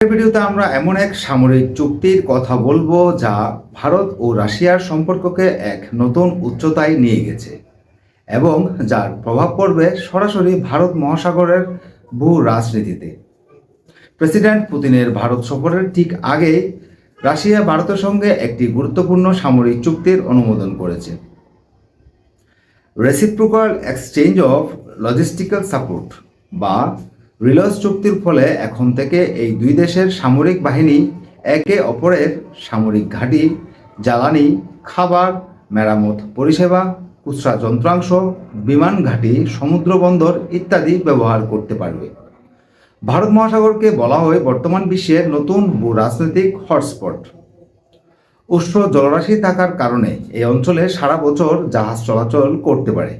ভিডিওতে আমরা এমন এক সামরিক চুক্তির কথা বলব যা ভারত ও রাশিয়ার সম্পর্ককে এক নতুন উচ্চতায় নিয়ে গেছে এবং যার প্রভাব পড়বে সরাসরি ভারত মহাসাগরের ভূ রাজনীতিতে। প্রেসিডেন্ট পুতিনের ভারত সফরের ঠিক আগে রাশিয়া ভারতের সঙ্গে একটি গুরুত্বপূর্ণ সামরিক চুক্তির অনুমোদন করেছে। Reciprocal exchange of logistical support বা রিলস চুক্তির ফলে এখন থেকে এই দুই দেশের সামরিক বাহিনী একে অপরের সামরিক ঘাঁটি, জ্বালানি, খাবার, মেরামত, পরিষেবা, খুচরা যন্ত্রাংশ, বিমান ঘাঁটি, সমুদ্র বন্দর ইত্যাদি ব্যবহার করতে পারবে। ভারত মহাসাগরকে বলা হয় বর্তমান বিশ্বের নতুন ভূ রাজনৈতিক হটস্পট। উষ্ণ জলরাশি থাকার কারণে এই অঞ্চলে সারা বছর জাহাজ চলাচল করতে পারে।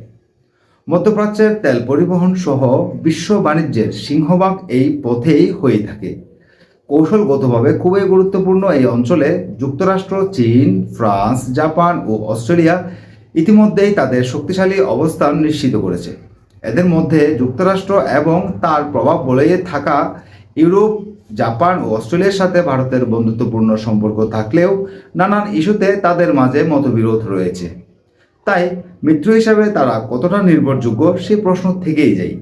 মধ্যপ্রাচ্যের তেল পরিবহন সহ বিশ্ব বাণিজ্যের সিংহভাগ এই পথেই হয়ে থাকে। কৌশলগতভাবে খুবই গুরুত্বপূর্ণ এই অঞ্চলে যুক্তরাষ্ট্র, চীন, ফ্রান্স, জাপান ও অস্ট্রেলিয়া ইতিমধ্যেই তাদের শক্তিশালী অবস্থান নিশ্চিত করেছে। এদের মধ্যে যুক্তরাষ্ট্র এবং তার প্রভাব বলয়ে থাকা ইউরোপ, জাপান ও অস্ট্রেলিয়ার সাথে ভারতের বন্ধুত্বপূর্ণ সম্পর্ক থাকলেও নানান ইস্যুতে তাদের মাঝে মতবিরোধ রয়েছে। তাই মিত্র হিসাবে তারা কতটা নির্ভরযোগ্য সে প্রশ্ন থেকেই যায়।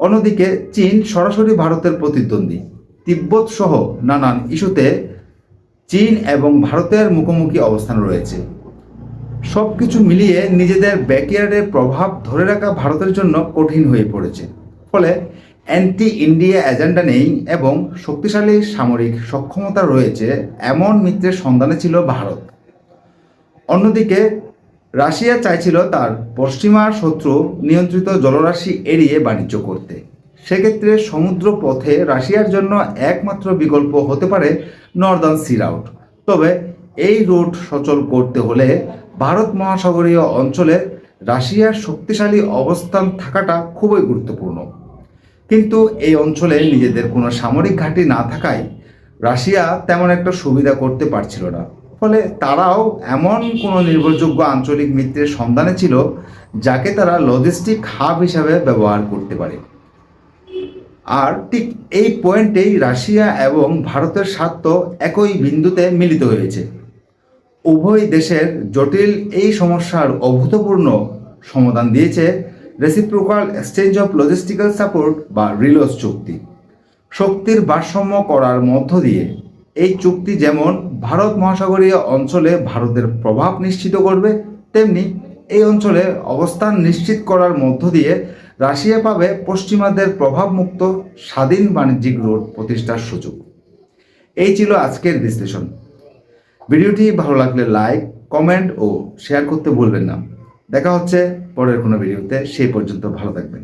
অন্যদিকে চীন সরাসরি ভারতের প্রতিদ্বন্দ্বী। তিব্বত সহ নানান ইস্যুতে চীন এবং ভারতের মুখোমুখি অবস্থান রয়েছে। সব কিছু মিলিয়ে নিজেদের ব্যাকয়ার্ডে প্রভাব ধরে রাখা ভারতের জন্য কঠিন হয়ে পড়েছে। ফলে অ্যান্টি ইন্ডিয়া এজেন্ডা নেই এবং শক্তিশালী সামরিক সক্ষমতা রয়েছে এমন মিত্রের সন্ধানে ছিল ভারত। অন্যদিকে রাশিয়া চাইছিল তার পশ্চিমা শত্রু নিয়ন্ত্রিত জলরাশি এড়িয়ে বাণিজ্য করতে। সেক্ষেত্রে সমুদ্র পথে রাশিয়ার জন্য একমাত্র বিকল্প হতে পারে নর্দার্ন সি রাউট। তবে এই রুট সচল করতে হলে ভারত মহাসাগরীয় অঞ্চলে রাশিয়ার শক্তিশালী অবস্থান থাকাটা খুবই গুরুত্বপূর্ণ। কিন্তু এই অঞ্চলে নিজেদের কোনো সামরিক ঘাঁটি না থাকায় রাশিয়া তেমন একটা সুবিধা করতে পারছিল না। ফলে তারাও এমন কোনো নির্ভরযোগ্য আঞ্চলিক মিত্রের সন্ধানে ছিল, যাকে তারা লজিস্টিক হাব হিসাবে ব্যবহার করতে পারে। আর ঠিক এই পয়েন্টেই রাশিয়া এবং ভারতের স্বার্থ একই বিন্দুতে মিলিত হয়েছে। উভয় দেশের জটিল এই সমস্যার অভূতপূর্ণ সমাধান দিয়েছে reciprocal exchange of logistical support বা রিলস চুক্তি। শক্তির ভারসাম্য করার মধ্য দিয়ে এই চুক্তি যেমন ভারত মহাসাগরীয় অঞ্চলে ভারতের প্রভাব নিশ্চিত করবে, তেমনি এই অঞ্চলে অবস্থান নিশ্চিত করার মধ্য দিয়ে রাশিয়া পাবে পশ্চিমাদের প্রভাবমুক্ত স্বাধীন বাণিজ্যিক রোড প্রতিষ্ঠার সুযোগ। এই ছিল আজকের বিশ্লেষণ। ভিডিওটি ভালো লাগলে লাইক, কমেন্ট ও শেয়ার করতে ভুলবেন না। দেখা হচ্ছে পরের কোনো ভিডিওতে, সেই পর্যন্ত ভালো থাকবেন।